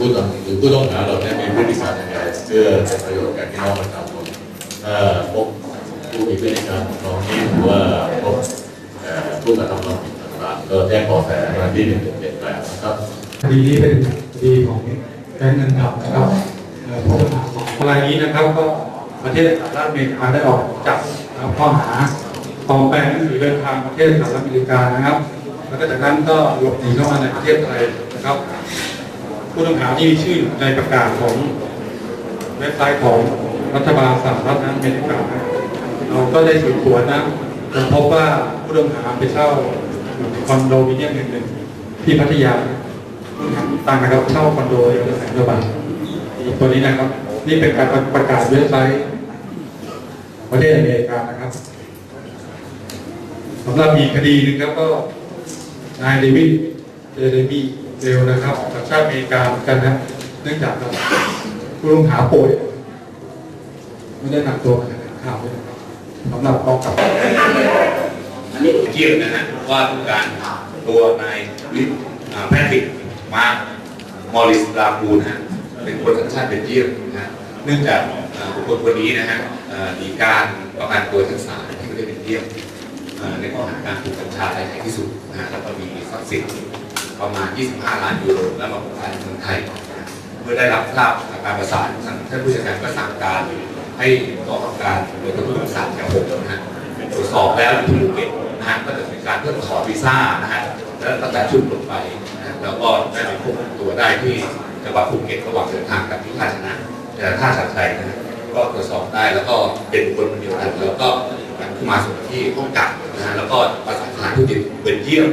ผู้ต้องหาเราเนี่ยมีพฤติกรรมยังไงเพื่อประโยชน์แก่พี่น้องประชาชนถ้าพบผู้มีพฤติกรรมของนี้หรือว่าพบผู้กระทำความผิดต่างๆก็แจ้งเบาะแสมาที่หนึ่งเจ็ดแปดนะครับคดีนี้เป็นคดีของแก๊งเงินดำนะครับเอ่อผู้ต้องหาสองรายนี้นะครับก็ประเทศสหรัฐอเมริกาได้ออกจับนะครับข้อหาปลอมแปลงหนังสือเดินทางประเทศสหรัฐอเมริกานะครับ แล้วก็จากนั้นก็หลบหนีเข้ามาในประเทศไทยนะครับ ผู้ต้องหาที่มีชื่อในประกาศของเว็บไซต์ของรัฐบาลสหรัฐอเมริกาเราก็ได้สืบสวนนะจนพบว่าผู้ต้องหาไปเช่าคอนโดมิเนียมแห่งหนึ่งที่พัทยาต่างนะครับเช่าคอนโดอยู่ในแสนกว่าบาทตัวนี้นะครับ นี่เป็นการประกาศเว็บไซต์ประเทศอเมริกานะครับสำหรับอีคดีหนึ่งครับก็นายเดวิดเจเรมี เรลนะครับสัญชาติอเมริกาเหมือนกันนะเนื่องจากผู้ต้องหาป่วยไม่ได้นำตัวมาแถลงข่าวด้วยนะครับสำหรับกองกับอันนี้เกี่ยวนะฮะว่าการตัวนายวิทแพทริกมามอริสลาบูนะฮะเป็นคนสัญชาติเบลเยียมนะฮะเนื่องจากบุคคลคนนี้นะฮะมีการประกันตัวทั้งศาลที่ประเทศเบลเยียมในข้อหาการปลูกกัญชาในแห่ที่สุดนะฮะแล้วก็มีทรัพย์สิน ประมาณ 25 ล้านยูโรแล้วมาประกันเมืองไทย เมื่อได้รับทราบการประสานท่านผู้จัดการก็สั่งการให้กองกำกับการโดยกระทรวงสาธารณสุขนะฮะตรวจสอบแล้วที่ภูเก็ตนะฮะก็จะเป็นการเพื่อขอวีซ่านะฮะแล้วตั้งแต่ชุดลงไปนะแล้วก็ได้ไปควบคุมตัวได้ที่จังหวัดภูเก็ตระหว่างเดินทางกับที่ท่าชนะแต่ท่าชัดชัยนะฮะก็ตรวจสอบได้แล้วก็เป็นคนเดียวกันแล้วก็นำขึ้นมาส่งที่ห้องกักนะฮะแล้วก็ประสานสถานทูตเบลเยี่ยม